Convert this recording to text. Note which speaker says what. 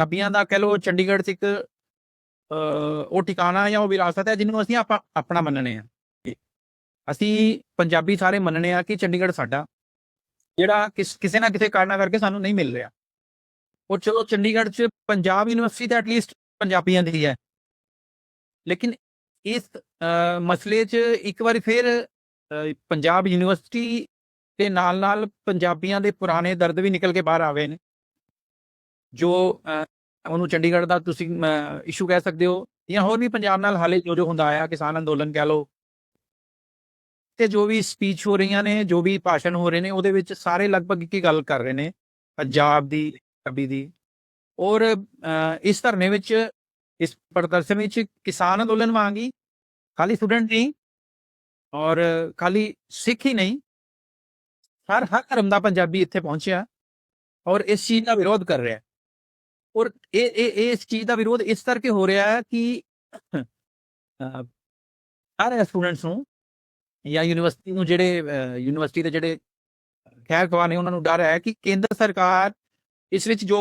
Speaker 1: ਪੰਜਾਬੀਆਂ ਦਾ ਕਹਿ ਲੋ ਚੰਡੀਗੜ੍ਹ 'ਚ ਇੱਕ ਉਹ ਟਿਕਾਣਾ ਜਾਂ ਉਹ ਵਿਰਾਸਤ ਹੈ ਜਿਹਨੂੰ ਅਸੀਂ ਆਪਾਂ ਆਪਣਾ ਮੰਨਣੇ ਆ ਅਸੀਂ ਪੰਜਾਬੀ ਸਾਰੇ ਮੰਨਣੇ ਆ ਕਿ ਚੰਡੀਗੜ੍ਹ ਸਾਡਾ, ਜਿਹੜਾ ਕਿਸ, ਕਿਸੇ ਨਾ ਕਿਸੇ ਕਾਰਨਾਂ ਕਰਕੇ ਸਾਨੂੰ ਨਹੀਂ ਮਿਲ ਰਿਹਾ। ਉਹ ਚਲੋ ਚੰਡੀਗੜ੍ਹ 'ਚ ਪੰਜਾਬ ਯੂਨੀਵਰਸਿਟੀ ਤਾਂ ਐਟਲੀਸਟ ਪੰਜਾਬੀਆਂ ਦੀ ਹੈ। ਲੇਕਿਨ ਇਸ ਮਸਲੇ 'ਚ ਇੱਕ ਵਾਰੀ ਫਿਰ ਪੰਜਾਬ ਯੂਨੀਵਰਸਿਟੀ ਦੇ ਨਾਲ ਨਾਲ ਪੰਜਾਬੀਆਂ ਦੇ ਪੁਰਾਣੇ ਦਰਦ ਵੀ ਨਿਕਲ ਕੇ ਬਾਹਰ ਆ ਗਏ ਨੇ। ਜੋ ਉਹਨੂੰ ਚੰਡੀਗੜ੍ਹ ਦਾ ਤੁਸੀਂ ਇਸ਼ੂ ਕਹਿ ਸਕਦੇ ਹੋ ਜਾਂ ਹੋਰ ਵੀ ਪੰਜਾਬ ਨਾਲ ਹਾਲੇ ਜੋ ਜੋ ਹੁੰਦਾ ਆਇਆ, ਕਿਸਾਨ ਅੰਦੋਲਨ ਕਹਿ ਲਓ। ਤੇ ਜੋ ਵੀ ਸਪੀਚ ਹੋ ਰਹੀਆਂ ਨੇ, ਜੋ ਵੀ ਭਾਸ਼ਣ ਹੋ ਰਹੇ ਨੇ, ਉਹਦੇ ਵਿੱਚ ਸਾਰੇ ਲਗਭਗ ਇੱਕ ਹੀ ਗੱਲ ਕਰ ਰਹੇ ਨੇ, ਪੰਜਾਬ ਦੀ, ਪੰਜਾਬੀ ਦੀ। ਔਰ ਇਸ ਧਰਨੇ ਵਿੱਚ, ਇਸ ਪ੍ਰਦਰਸ਼ਨ ਵਿੱਚ ਕਿਸਾਨ ਅੰਦੋਲਨ ਵਾਂਗ ਹੀ ਖਾਲੀ ਸਟੂਡੈਂਟ ਨਹੀਂ ਔਰ ਖਾਲੀ ਸਿੱਖ ਹੀ ਨਹੀਂ, ਹਰ ਹਰ ਧਰਮ ਦਾ ਪੰਜਾਬੀ ਇੱਥੇ ਪਹੁੰਚਿਆ ਔਰ ਇਸ ਚੀਜ਼ ਦਾ ਵਿਰੋਧ ਕਰ ਰਿਹਾ। ਔਰ ਇਹ ਇਹ ਇਸ ਚੀਜ਼ ਦਾ ਵਿਰੋਧ ਇਸ ਕਰਕੇ ਹੋ ਰਿਹਾ ਹੈ ਕਿ ਅਹ, ਸਾਰੇ ਸਟੂਡੈਂਟਸ ਨੂੰ ਜਾਂ ਯੂਨੀਵਰਸਿਟੀ ਨੂੰ ਜਿਹੜੇ ਯੂਨੀਵਰਸਿਟੀ ਦੇ ਜਿਹੜੇ ਖੈਰ ਖਵਾ ਨੇ ਉਹਨਾਂ ਨੂੰ ਡਰ ਹੈ ਕਿ ਕੇਂਦਰ ਸਰਕਾਰ ਇਸ ਵਿੱਚ ਜੋ